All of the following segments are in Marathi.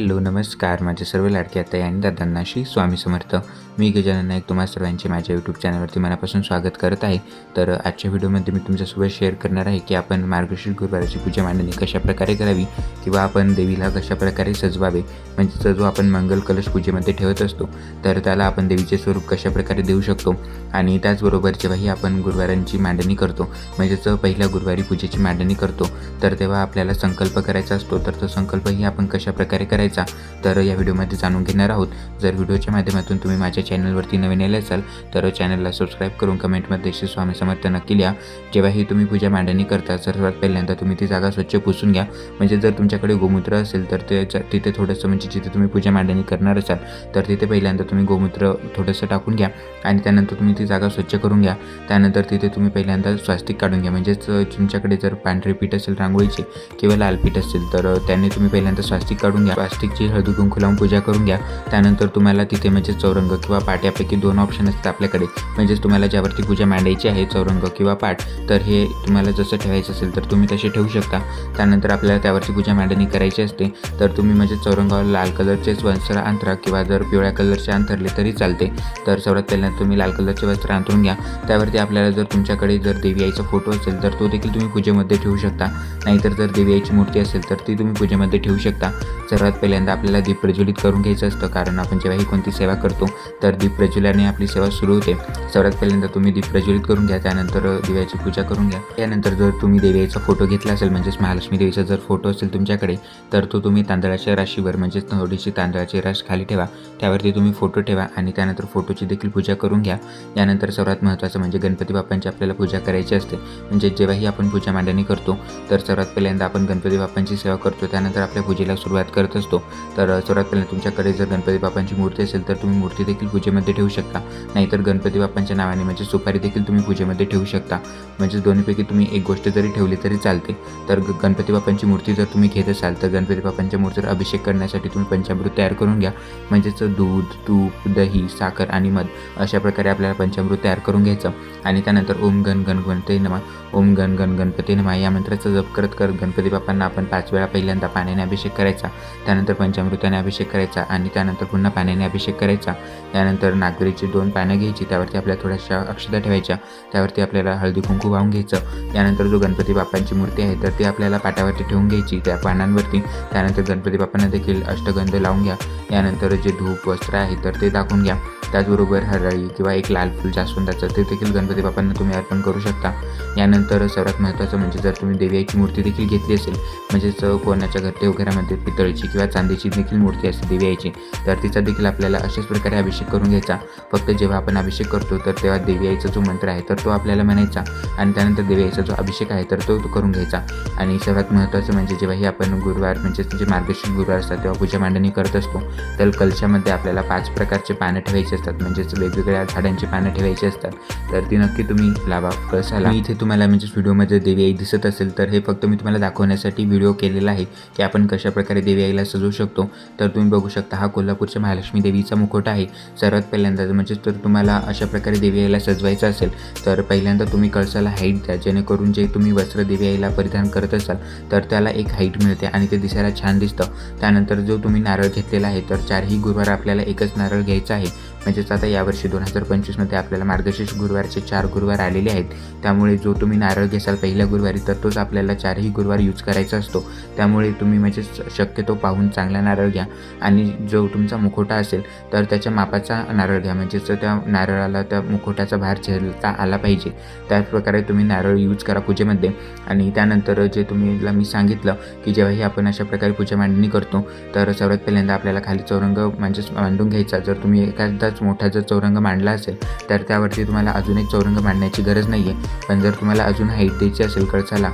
हॅलो नमस्कार. माझे सर्व लाडके आता आणि दादांना श्री स्वामी समर्थ. मी गजानन नाईक. तुम्हा सर्वांचे माझ्या यूट्यूब चॅनलवरती मनापासून स्वागत करत आहे. तर आजच्या व्हिडिओमध्ये मी तुमच्यासोबत शेअर करणार आहे की आपण मार्गशीर्ष गुरुवाराची पूजा मांडणी कशाप्रकारे करावी किंवा आपण देवीला कशाप्रकारे सजवावे? म्हणजे जो आपण मंगल कलश पूजेमध्ये ठेवत असतो. तर त्याला आपण देवीचे स्वरूप कशाप्रकारे देऊ शकतो? आणि त्याचबरोबर जेव्हाही आपण गुरुवारांची मांडणी करतो म्हणजेच पहिल्या गुरुवारी पूजेची मांडणी करतो तर तेव्हा आपल्याला संकल्प करायचा असतो. तर तो संकल्पही आपण कशा प्रकारे करायचा. तर या व्हिडिओमध्ये जाणून घेणार आहोत. जर व्हिडिओच्या माध्यमातून तुम्ही माझ्या चॅनलवरती नवीन आले असाल तर चॅनलला सबस्क्राईब करून कमेंटमध्ये श्री स्वामी समर्थ नक्की लिहा. जेव्हाही तुम्ही पूजा मांडणी करता सर्वात पहिल्यांदा तुम्ही ती जागा स्वच्छ पुसून घ्या. म्हणजे जर तुमच्याकडे गोमूत्र असेल तर ते तिथे थोडंसं म्हणजे जिथे तुम्ही पूजा मांडणी करणार असाल तर तिथे पहिल्यांदा तुम्ही गोमूत्र थोडंसं टाकून घ्या आणि त्यानंतर तुम्ही ती जागा स्वच्छ करून घ्या. त्यानंतर तिथे तुम्ही पहिल्यांदा स्वास्तिक काढून घ्या. म्हणजेच तुमच्याकडे जर पांढरे पीठ असेल रांगोळीचे किंवा लाल पीठ असेल तर त्याने तुम्ही पहिल्यांदा स्वास्तिक काढून घ्या. प्लास्टिकची हळदी कुंकू लावून पूजा करून घ्या. त्यानंतर तुम्हाला तिथे म्हणजे चौरंग किंवा पाट्यापैकी दोन ऑप्शन असतात आपल्याकडे. म्हणजेच तुम्हाला ज्यावरती पूजा मांडायची आहे चौरंग किंवा पाठ तर हे तुम्हाला जसं ठेवायचं असेल तर तुम्ही तसे ठेवू शकता. त्यानंतर आपल्याला त्यावरची पूजा मांडणी करायची असते तर तुम्ही म्हणजे चौरंगावर लाल कलरचेच वस्त्र अंतरा किंवा जर पिवळ्या कलरचे अंतरले तरी चालते. तर सर्वात पहिल्यांदा तुम्ही लाल कलरचे वस्त्र अंतरून घ्या. त्यावरती आपल्याला जर तुमच्याकडे जर देवी आईचा फोटो असेल तर तो देखील तुम्ही पूजेमध्ये ठेवू शकता. नाहीतर जर देवी आईची मूर्ती असेल तर ती तुम्ही पूजेमध्ये ठेवू शकता. सर्वात पहिल्यांदा आपल्याला दीप प्रज्वलित करून घ्यायचं असतं कारण आपण जेव्हाही कोणती सेवा करतो तर दीप प्रज्वलाने आपली सेवा सुरू होते. सर्वात पहिल्यांदा तुम्ही दीप प्रज्वलित करून घ्या त्यानंतर दिव्याची पूजा करून घ्या. त्यानंतर जर तुम्ही देवीचा फोटो घेतला असेल म्हणजेच महालक्ष्मी देवीचा जर फोटो असेल तुमच्याकडे तर तो तुम्ही तांदळाच्या राशीवर म्हणजेच थोडीशी तांदळाची राश खाली ठेवा. त्यावरती तुम्ही फोटो ठेवा आणि त्यानंतर फोटोची देखील पूजा करून घ्या. यानंतर सर्वात महत्त्वाचं म्हणजे गणपती बाप्पांची आपल्याला पूजा करायची असते. म्हणजे जेव्हाही आपण पूजा मांडणी करतो तर सर्वात पहिल्यांदा आपण गणपती बाप्पांची सेवा करतो त्यानंतर आपल्या पूजेला सुरुवात करत असतो. तर सर्वात पहिल्यांदा तुमच्याकडे जर गणपती बाप्पांची मूर्ती असेल तर तुम्ही मूर्ती देखील पूजेमध्ये ठेवू शकता. नाहीतर गणपती बाप्पांच्या नावाने म्हणजे सुपारी देखील तुम्ही पूजेमध्ये ठेवू शकता. म्हणजे दोन्हीपैकी तुम्ही एक गोष्ट जरी ठेवली तरी चालते. तर गणपती बाप्पांची मूर्ती जर तुम्ही घेत असाल तर गणपती बाप्पांच्या मूर्तीवर अभिषेक करण्यासाठी तुम्ही पंचामृत तयार करून घ्या. म्हणजेच दूध तूप दही साखर आणि मध अशा प्रकारे आपल्याला पंचामृत तयार करून घ्यायचं. आणि त्यानंतर ओम गण गण गणपती नमा ओम गण गण गणपती नमा या मंत्राचा जप करत करत गणपती बाप्पांना आपण पाच वेळा पहिल्यांदा पाण्याने अभिषेक करायचा. त्यानंतर पंचामृताने अभिषेक करायचा आणि त्यानंतर पुन्हा पाण्याने अभिषेक करायचा. त्यानंतर नागरीची दोन पानं घ्यायची त्यावरती आपल्याला थोड्याशा अक्षता ठेवायच्या त्यावरती आपल्याला हळदी कुंकू वाहून घ्यायचं. त्यानंतर जो गणपती बाप्पांची मूर्ती आहे तर ती आपल्याला पाटावरती ठेवून घ्यायची त्या पानांवरती. त्यानंतर गणपती बाप्पांना देखील अष्टगंध लावून घ्या. यानंतर जे धूप वस्त्र आहे तर ते दाखवून घ्या. त्याचबरोबर हरळी किंवा एक लाल फुल जास्वंदाचं ते देखील गणपती बाप्पांना तुम्ही अर्पण करू शकता. यानंतर सर्वात महत्त्वाचं म्हणजे जर तुम्ही देवीची मूर्ती देखील घेतली असेल म्हणजेच कोणाच्या घरटे वगैरेमध्ये पितळीची किंवा चांदीची देखील मूर्ती असते देवी आईची तर तिचा देखील आपल्याला अशाच प्रकारे अभिषेक करून घ्यायचा. फक्त जेव्हा आपण अभिषेक करतो तर तेव्हा देवी आईचा जो मंत्र आहे तर तो आपल्याला म्हणायचा. आणि त्यानंतर देवी आईचा जो अभिषेक आहे तर तो करून घ्यायचा. आणि सर्वात महत्त्वाचं म्हणजे जेव्हाही आपण गुरुवार म्हणजे जे मार्गशीर्ष गुरुवार असतात तेव्हा पूजा मांडणी करत असतो तर कलशामध्ये आपल्याला पाच प्रकारचे पानं ठेवायचे असतात. म्हणजेच वेगवेगळ्या झाडांची पानं ठेवायची असतात. तर ती नक्की तुम्ही लावा कळसाला इथे तुम्हाला म्हणजे व्हिडिओमध्ये देवी आई दिसत असेल तर हे फक्त मी तुम्हाला दाखवण्यासाठी व्हिडिओ केलेला आहे की आपण कशाप्रकारे देवी आईला सजवू शकतो. तर तुम्ही बघू शकता हा कोल्हापूरच्या महालक्ष्मी देवीचा मुखवटा आहे. सर्वात पहिल्यांदा म्हणजेच तर तुम्हाला अशा प्रकारे देवी आईला सजवायचं असेल तर पहिल्यांदा तुम्ही कळसाला हाईट द्या जेणेकरून जे तुम्ही वस्त्र देवी आईला परिधान करत असाल तर त्याला एक हाईट मिळते आणि ते दिसायला छान दिसतं. त्यानंतर जो तुम्ही नारळ घेतलेला आहे तर चारही गुरुवार आपल्याला एकच नारळ घ्यायचा आहे. म्हणजेच आता यावर्षी दोन हजार पंचवीसमध्ये आपल्याला मार्गशीर्ष गुरुवारचे चार गुरुवार आलेले आहेत. त्यामुळे जो तुम्ही नारळ घेसाल पहिल्या गुरुवारी तर तोच आपल्याला चारही गुरुवार यूज करायचा असतो. त्यामुळे तुम्ही म्हणजे शक्यतो पाहून चांगला नारळ घ्या. आणि जो तुमचा मुखोटा असेल तर त्याच्या मापाचा नारळ घ्या. म्हणजेच त्या नारळाला त्या मुखोट्याचा भार झेलता आला पाहिजे त्याचप्रकारे तुम्ही नारळ यूज करा पूजेमध्ये. आणि त्यानंतर जे तुम्ही मी सांगितलं की जेव्हाही आपण अशा प्रकारे पूजा मांडणी करतो तर सर्वात पहिल्यांदा आपल्याला खाली चौरंग म्हणजेच मांडून घ्यायचा. जर तुम्ही एखादा असाच मोठा जर चौरंग मांडला असेल तर त्यावरती तुम्हाला अजून एक चौरंग मांडण्याची गरज नाही आहे पण जर तुम्हाला अजून हाईट द्यायची असेल कळसाला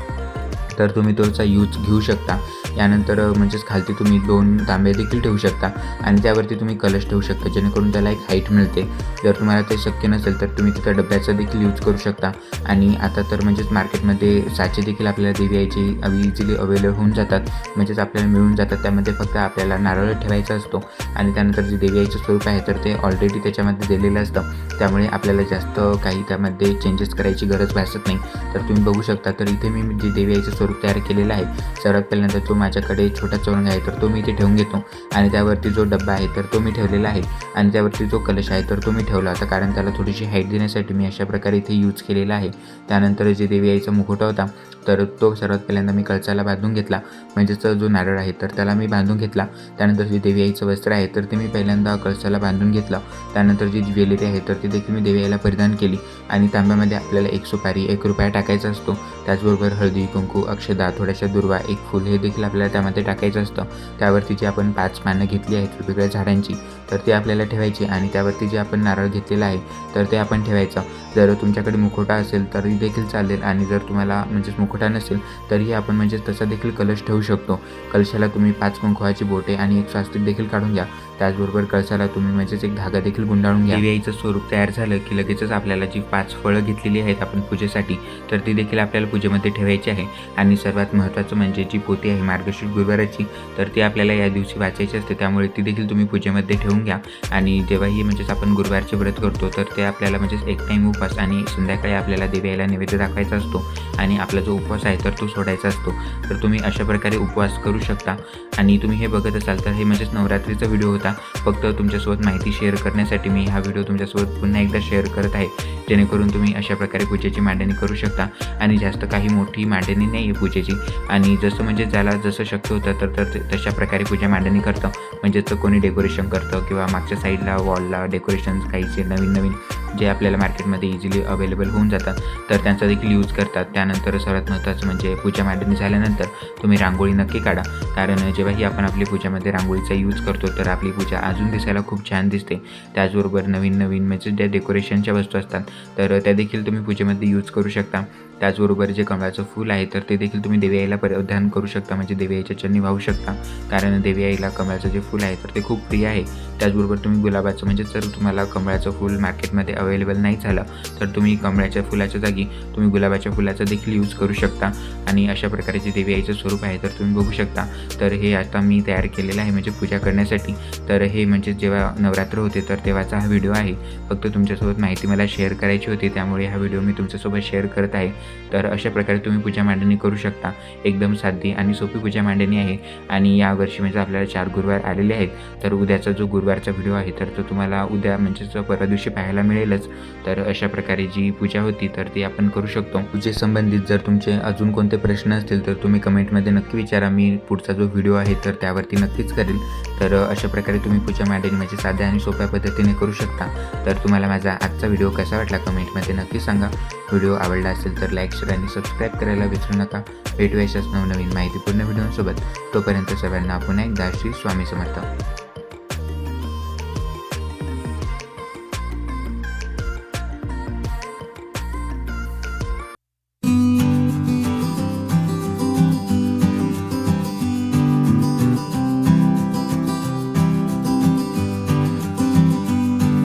तर तुम्ही तोचा यूज घेऊ शकता. यानंतर म्हणजेच खालती तुम्ही दोन तांबे देखील ठेवू शकता आणि त्यावरती तुम्ही कलश ठेवू शकता जेणेकरून त्याला एक हाईट मिळते. जर तुम्हाला ते शक्य नसेल तर तुम्ही तिथं डब्याचा देखील यूज करू शकता. आणि आता तर म्हणजेच मार्केटमध्ये साचे देखील आपल्याला देवी यायची इझिली अवेलेबल होऊन जातात. म्हणजेच आपल्याला मिळून जातात त्यामध्ये फक्त आपल्याला नारळ ठेवायचा असतो आणि त्यानंतर जे देवी आईचं स्वरूप आहे तर ते ऑलरेडी त्याच्यामध्ये दिलेलं असतं. त्यामुळे आपल्याला जास्त काही त्यामध्ये चेंजेस करायची गरज भासत नाही. तर तुम्ही बघू शकता तर इथे मी जे देवी आईचं स्वरूप तयार केलेलं आहे सर्वात पहिल्यांदा तो माझ्याकडे छोटा चौरंग आहे तर तो मी इथे ठेवून घेतो. आणि त्यावरती जो डब्बा आहे तर तो मी ठेवलेला आहे. आणि त्यावरती जो कलश आहे तर तो मी ठेवला होता कारण त्याला थोडीशी हाईट देण्यासाठी मी अशा प्रकारे इथे यूज केलेला आहे. त्यानंतर जे देवी आईचा मुखवटा होता तर तो सर्वात पहिल्यांदा मी कळसाला बांधून घेतला. म्हणजेच जो नारळ आहे तर त्याला मी बांधून घेतला. त्यानंतर जे देवी आईचं वस्त्र आहे तर ते मी पहिल्यांदा कळसाला बांधून घेतलं. त्यानंतर जी ज्वेलरी आहे तर ती देखील मी देवी आईला परिधान केली. आणि तांब्यामध्ये आपल्याला एक सुपारी एक रुपया टाकायचा असतो. त्याचबरोबर हळदी कुंकू अक्षदा थोड्याशा दुर्वा एक फुल हे देखील आपल्याला आपल्याला त्यामध्ये टाकायचं असतं. त्यावरती जी आपण पाच पानं घेतली आहेत वेगवेगळ्या झाडांची तर ती आपल्याला ठेवायची आणि त्यावरती जे आपण नारळ घेतलेला आहे तर ते आपण ठेवायचं. जर तुमच्याकडे मुखोटा असेल तरी देखील चालेल आणि जर तुम्हाला म्हणजेच मुखोटा नसेल तरीही आपण म्हणजे तसा देखील कलश ठेवू शकतो. कलशाला तुम्ही पाच कुंकवाची बोटे आणि एक स्वास्तिक देखील काढून घ्या. त्याचबरोबर कळसाला तुम्ही म्हणजेच एक धागा देखील गुंडाळून घ्या. देवी स्वरूप तयार झालं की लगेचच आपल्याला जी पाच फळं घेतलेली आहेत आपण पूजेसाठी तर ती देखील आपल्याला पूजेमध्ये ठेवायची आहे. आणि सर्वात महत्त्वाचं म्हणजे जी पोती आहे मार्गशीर्ष गुरुवाराची तर ती आपल्याला या दिवशी वाचायची असते. त्यामुळे ती देखील तुम्ही पूजेमध्ये ठेवून घ्या. आणि जेव्हाही म्हणजेच आपण गुरुवारचे व्रत करतो तर ते आपल्याला म्हणजेच एक टाईम उपवास आणि संध्याकाळी आपल्याला देवी नैवेद्य दाखवायचा असतो. आणि आपला जो उपवास आहे तर तो सोडायचा असतो. तर तुम्ही अशा प्रकारे उपवास करू शकता. आणि तुम्ही हे बघत असाल तर हे म्हणजेच नवरात्रीचा व्हिडिओ होता. फक्त तुमच्यासोबत माहिती शेअर करण्यासाठी मी हा व्हिडिओ तुमच्यासोबत पुन्हा एकदा शेअर करत आहे. जेणेकरून तुम्ही अशा प्रकारे पूजेची मांडणी करू शकता आणि जास्त काही मोठी मांडणी नाही आहे पूजेची. आणि जसं म्हणजे ज्याला जसं शक्य होतं तर तर तशा प्रकारे पूजा मांडणी करतं. म्हणजेच कोणी डेकोरेशन करतं किंवा मागच्या साईडला वॉलला डेकोरेशन काहीचे नवीन नवीन जे आपल्याला मार्केटमध्ये इझिली अवेलेबल होऊन जातात. तर त्यांचा देखील यूज करतात. त्यानंतर सर्वात महत्त्वाचं म्हणजे पूजा मांडणी झाल्यानंतर तुम्ही रांगोळी नक्की काढा. कारण जेव्हाही आपण आपली पूजामध्ये रांगोळीचा यूज करतो तर आपली पूजा अजून दिसायला खूप छान दिसते. त्याचबरोबर नवीन नवीन म्हणजे ज्या डेकोरेशनच्या वस्तू असतात. तर त्या देखील तुम्ही पूजेमध्ये यूज करू शकता. त्याचबरोबर जे कमळाचं फूल आहे तर ते देखील तुम्ही देवी आईला परिधान करू शकता. म्हणजे देवी आईच्या चरणी वाहू शकता. कारण देवी आईला कमळाचं जे फूल आहे तर ते खूप प्रिय आहे. त्याचबरोबर तुम्ही गुलाबाचं म्हणजे जर तुम्हाला कमळाचं फूल मार्केटमध्ये अवेलेबल नाही झालं तर तुम्ही कमळाच्या फुलाच्या जागी तुम्ही गुलाबाच्या फुलाचा देखील यूज करू शकता. आणि अशा प्रकारे जे देवी आईचं स्वरूप आहे तर तुम्ही बघू शकता. तर हे आता मी तयार केलेलं आहे म्हणजे पूजा करण्यासाठी. तर हे म्हणजे जेव्हा नवरात्र होते तर तेव्हाचा हा व्हिडिओ आहे. फक्त तुमच्यासोबत माहिती मला शेअर करायची होती त्यामुळे हा व्हिडिओ मी तुमच्यासोबत शेअर करत आहे. तर अशा प्रकारे तुम्ही पूजा मांडणी करू शकता. एकदम साधी आणि सोपी पूजा मांडणी आहे आणि यावर्षी म्हणजे आपल्याला चार गुरुवार आलेले आहेत. तर उद्याचा जो गुरुवारचा व्हिडिओ आहे तर तो तुम्हाला उद्या म्हणजेच परवा दिवशी पाहायला मिळेलच. तर अशा प्रकारे जी पूजा होती तर ती आपण करू शकतो. पूजेसंबंधित जर तुमचे अजून कोणते प्रश्न असतील तर तुम्ही कमेंटमध्ये नक्की विचारा. मी पुढचा जो व्हिडिओ आहे तर त्यावरती नक्कीच करेल. तर अशा प्रकारे तुम्ही पूजा मांडणी म्हणजे साध्या आणि सोप्या पद्धतीने करू शकता. तर तुम्हाला माझा आजचा व्हिडिओ कसा वाटला कमेंटमध्ये नक्की सांगा. व्हिडिओ आवडला असेल तर लाईक शेअर आणि सबस्क्राईब करायला विसरू नका. भेटूया अशाच नवनवीन माहितीपूर्ण व्हिडिओसोबत. तोपर्यंत सर्वांना पुन्हा एकदा श्री स्वामी समर्थ.